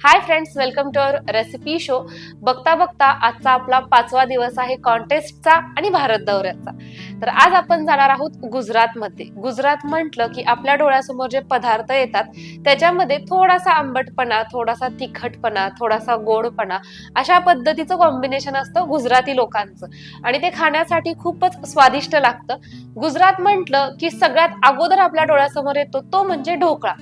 Hi friends welcome to our recipe show बघता बघता आजचा आपला पाचवा दिवस आहे कॉन्टेस्टचा आणि भारत दौऱ्याचा. तर आज आपण जाणार आहोत गुजरातमध्ये. गुजरात म्हटलं की आपल्या डोळ्यासमोर जे पदार्थ येतात त्याच्यामध्ये थोडासा आंबटपणा थोडासा तिखटपणा थोडासा गोडपणा अशा पद्धतीचं कॉम्बिनेशन असतं गुजराती लोकांचं. आणि ते खाण्यासाठी खूपच स्वादिष्ट लागतं. गुजरात म्हटलं की सगळ्यात अगोदर आपल्या डोळ्यासमोर येतो तो म्हणजे ढोकळा.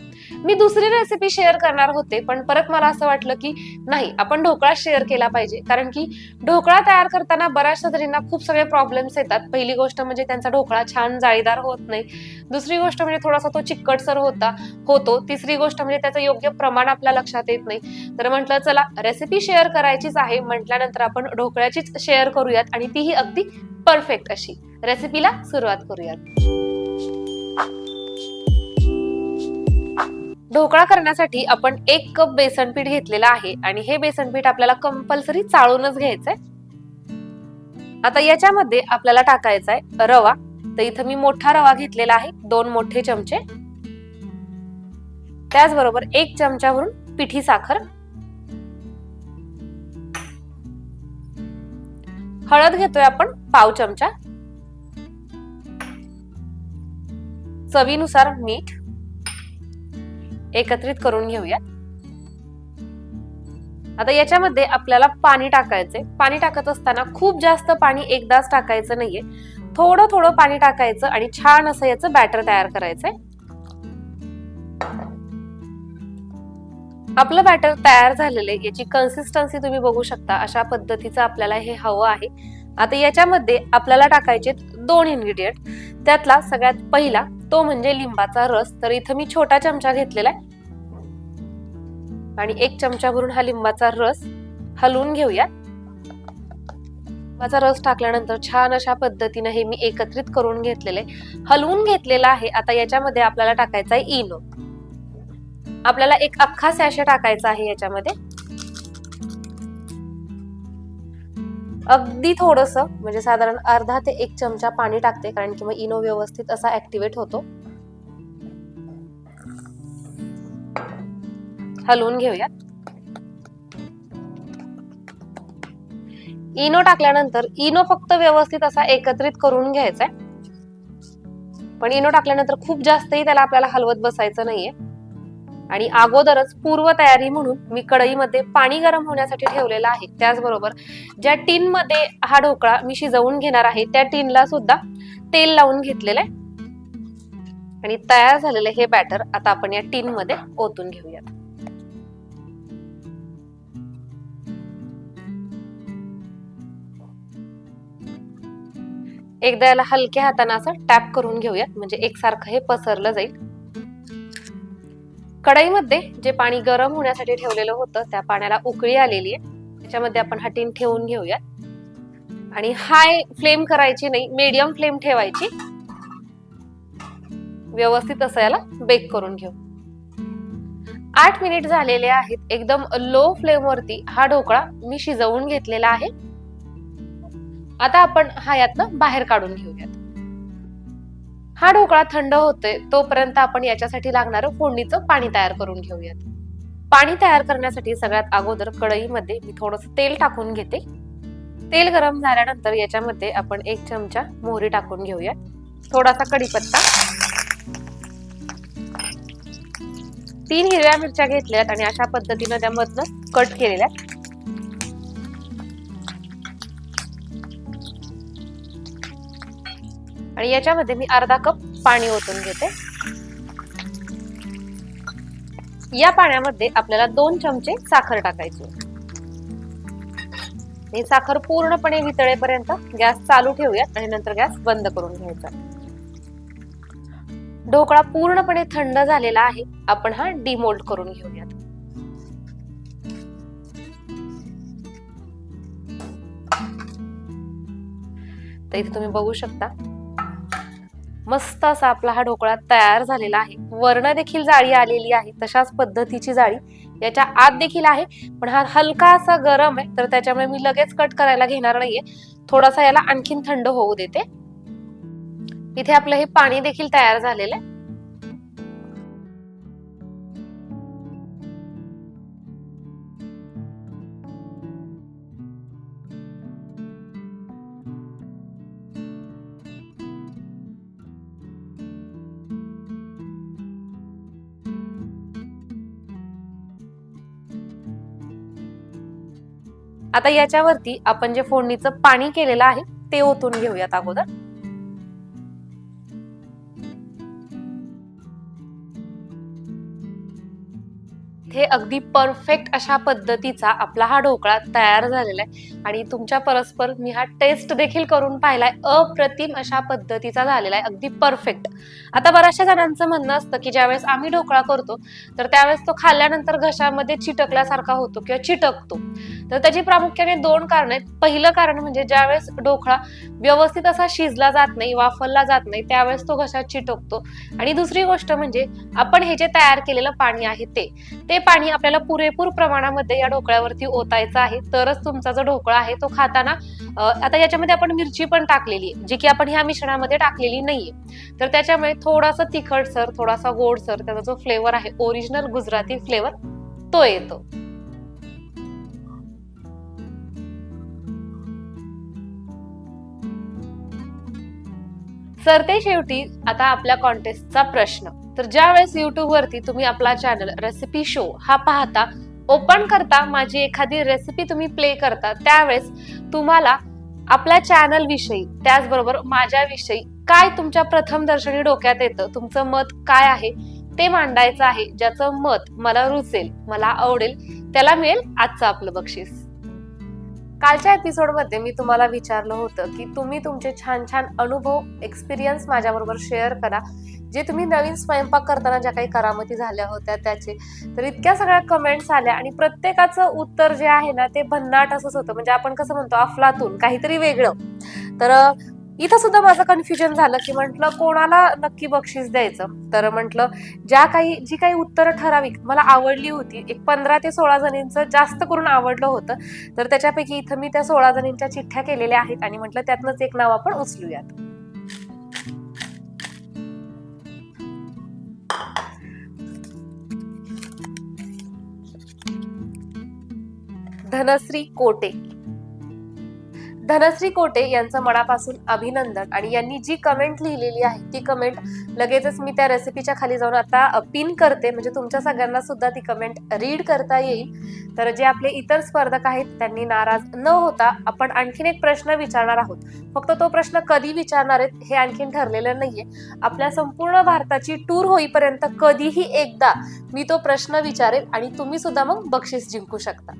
मी दुसरी रेसिपी शेअर करणार होते पण परत मला असं वाटलं की नाही आपण ढोकळा शेअर केला पाहिजे. कारण की ढोकळा तयार करताना बऱ्याचशा जणींना खूप सगळे प्रॉब्लेम्स येतात. पहिली गोष्ट म्हणजे त्यांचा ढोकळा छान जाळीदार होत नाही. दुसरी गोष्ट म्हणजे थोडासा तो चिकटसर होता होतो. तिसरी गोष्ट म्हणजे त्याचं योग्य प्रमाण आपल्या लक्षात येत नाही. तर म्हटलं चला रेसिपी शेअर करायचीच आहे. म्हटल्यानंतर आपण ढोकळ्याचीच शेअर करूयात आणि तीही अगदी परफेक्ट अशी. रेसिपीला सुरुवात करूयात. ढोकळा करण्यासाठी आपण एक कप बेसन पीठ घेतलेलं आहे आणि हे बेसन पीठ आपल्याला कंपल्सरी चाळूनच घ्यायचंय. आता याच्यामध्ये आपल्याला टाकायचा आहे रवा. तर इथं मी मोठा रवा घेतलेला आहे दोन मोठे चमचे. त्याचबरोबर एक चमच्यावरून पिठी साखर. हळद घेतोय आपण पाव चमचा. चवीनुसार मीठ. एकत्रित करून घेऊया आता याच्यामध्ये आपल्याला पाणी टाकायचंय. पाणी टाकत असताना खूप जास्त पाणी एकदाच टाकायचं नाहीये. थोडं थोडं पाणी टाकायचं आणि छान असं याचं बॅटर तयार करायचंय. आपलं बॅटर तयार झालेलं आहे. याची कन्सिस्टन्सी तुम्ही बघू शकता. अशा पद्धतीचं आपल्याला हे हवं आहे. आता याच्यामध्ये आपल्याला टाकायचे दोन इन्ग्रेडियंट त्यातला सगळ्यात पहिला तो म्हणजे लिंबाचा रस. तर इथं मी छोटा चमचा घेतलेला आहे. आणि एक चमचा भरून हा लिंबाचा रस हलवून घेऊया. लिंबाचा रस टाकल्यानंतर छान अशा पद्धतीने हे मी एकत्रित करून घेतलेले हलवून घेतलेला आहे. आता याच्यामध्ये आपल्याला टाकायचा आहे इनो. आपल्याला एक अख्खा सॅशे टाकायचा आहे याच्यामध्ये. अगदी थोडस म्हणजे साधारण अर्धा ते एक चमचा पाणी टाकते कारण की मग इनो व्यवस्थित असा ऍक्टिव्हेट होतो. हलवून घेऊया इनो टाकल्यानंतर इनो फक्त व्यवस्थित असा एकत्रित करून घ्यायचा आहे. पण इनो टाकल्यानंतर खूप जास्तही त्याला आपल्याला हलवत बसायचं नाहीये. आणि अगोदरच पूर्वतयारी म्हणून मी कढईमध्ये पाणी गरम होण्यासाठी ठेवलेलं आहे. त्याचबरोबर ज्या टीन मध्ये हा ढोकळा मी शिजवून घेणार आहे त्या टीनला सुद्धा तेल लावून घेतलेलं आहे. आणि तयार झालेले हे बॅटर आता आपण या टीन मध्ये ओतून घेऊयात. एकदा याला हलक्या हाताने असं टॅप करून घेऊयात म्हणजे एकसारखं हे पसरलं जाईल. कढईमध्ये जे पाणी गरम होण्यासाठी ठेवलेलं होतं त्या पाण्याला उकळी आलेली आहे. त्याच्यामध्ये आपण हा टीन ठेवून घेऊया आणि हाय फ्लेम करायची नाही मीडियम फ्लेम ठेवायची. व्यवस्थित असं याला बेक करून घेऊ. आठ मिनिट झालेले आहेत. एकदम लो फ्लेम वरती हा ढोकळा मी शिजवून घेतलेला आहे. आता आपण हा यातनं बाहेर काढून घेऊयात. हा ढोकळा थंड होतोय तोपर्यंत आपण याच्यासाठी लागणारं फोडणीचं पाणी तयार करून घेऊयात. पाणी तयार करण्यासाठी सगळ्यात अगोदर कढईमध्ये मी थोडस तेल टाकून घेते. तेल गरम झाल्यानंतर याच्यामध्ये आपण एक चमचा मोहरी टाकून घेऊयात. थोडासा कढीपत्ता. तीन हिरव्या मिरच्या घेतल्यात आणि अशा पद्धतीनं त्यामधनं कट केलेल्या आणि याच्यामध्ये मी अर्धा कप पाणी ओतून घेते. या पाण्यामध्ये आपल्याला दोन चमचे साखर टाकायची साखर पूर्णपणे वितळेपर्यंत गॅस चालू ठेवूयात आणि नंतर गॅस बंद करून घ्यायचा. ढोकळा पूर्णपणे थंड झालेला आहे. आपण हा डिमोल्ड करून घेऊयात. तर इथे तुम्ही बघू शकता मस्त असा आपला हा ढोकळा तयार झालेला आहे. वर्ण देखील जाळी आलेली आहे. तशाच पद्धतीची जाळी याच्या आत देखील आहे. पण हा हलका असा गरम आहे तर त्याच्यामुळे मी लगेच कट करायला घेणार नाहीये. थोडासा याला आणखीन थंड होऊ देते. इथे आपलं हे पाणी देखील तयार झालेलं आहे. आता याच्यावरती आपण जे फोडणीचं पाणी केलेलं आहे ते ओतून घेऊयात अगोदर. हे अगदी परफेक्ट अशा पद्धतीचा आपला हा ढोकळा तयार झालेला आहे. आणि तुमच्या परस्पर मी हा टेस्ट देखील करून पाहिलाय. अप्रतिम अशा पद्धतीचा झालेला आहे. अगदी परफेक्ट आता बऱ्याचशा जणांचं म्हणणं असतं की ज्यावेळेस आम्ही ढोकळा करतो तर त्यावेळेस तो खाल्ल्यानंतर घशामध्ये चिटकल्यासारखा होतो किंवा चिटकतो. तर त्याची प्रामुख्याने दोन कारण आहेत. पहिलं कारण म्हणजे ज्यावेळेस ढोकळा व्यवस्थित असा शिजला जात नाही वाफलला जात नाही त्यावेळेस तो घशात चिटकतो. आणि दुसरी गोष्ट म्हणजे आपण हे जे तयार केलेलं पाणी आहे ते ते पाणी आपल्याला पुरेपूर प्रमाणामध्ये या ढोकळ्यावरती ओतायचं आहे. तरच तुमचा जो ढोकळा आहे तो खाताना आता याच्यामध्ये आपण मिरची पण टाकलेली आहे जी की आपण ह्या मिश्रणामध्ये टाकलेली नाहीये. तर त्याच्यामुळे थोडासा तिखटसर थोडासा गोडसर त्याचा जो फ्लेवर आहे ओरिजिनल गुजराती फ्लेवर तो येतो. सरते शेवटी आता आपल्या कॉन्टेस्टचा प्रश्न. तर ज्या वेळेस युट्यूब वरती तुम्ही आपला चॅनल रेसिपी शो हा पाहता ओपन करता माझी एखादी रेसिपी तुम्ही प्ले करता त्यावेळेस तुम्हाला आपल्या चॅनल विषयी त्याचबरोबर माझ्याविषयी काय तुमच्या प्रथम दर्शनी डोक्यात येतं तुमचं मत काय आहे ते मांडायचं आहे ज्याचं मत मला रुचेल मला आवडेल त्याला मिळेल आजचं आपलं बक्षीस. कालच्या एपिसोडमध्ये मी तुम्हाला विचारलं होतं की तुम्ही तुमचे छान छान अनुभव एक्सपिरियन्स माझ्याबरोबर शेअर करा. जे तुम्ही नवीन स्वयंपाक करताना ज्या काही करामती झाल्या होत्या त्याचे. तर इतक्या सगळ्या कमेंट्स आल्या आणि प्रत्येकाचं उत्तर जे आहे ना ते भन्नाट असंच होतं. म्हणजे आपण कसं म्हणतो अफलातून काहीतरी वेगळं. तर इथं सुद्धा माझं कन्फ्युजन झालं की म्हटलं कोणाला नक्की बक्षीस द्यायचं? तर म्हटलं ज्या काही जी काही उत्तरं ठराविक मला आवडली होती एक पंधरा ते सोळा जणींचं जास्त करून आवडलं होतं तर त्याच्यापैकी इथं मी त्या सोळा जणींच्या चिठ्ठ्या केलेल्या आहेत आणि म्हटलं त्यातनंच एक नाव आपण उचलूयात. धनश्री कोटे. धनश्री कोटे यांचं मनापासून अभिनंदन. आणि यांनी जी कमेंट लिहिलेली आहे ती कमेंट लगेचच मी त्या रेसिपीच्या खाली जाऊन आता पिन करते. म्हणजे तुमच्या सगळ्यांना सुद्धा ती कमेंट रीड करता येईल. तर जे आपले इतर स्पर्धक आहेत त्यांनी नाराज न होता आपण आणखीन एक प्रश्न विचारणार आहोत. फक्त तो प्रश्न कधी विचारणार आहेत हे आणखीन ठरलेलं नाहीये. आपल्या संपूर्ण भारताची टूर होईपर्यंत कधीही एकदा मी तो प्रश्न विचारेल आणि तुम्ही सुद्धा मग बक्षीस जिंकू शकता.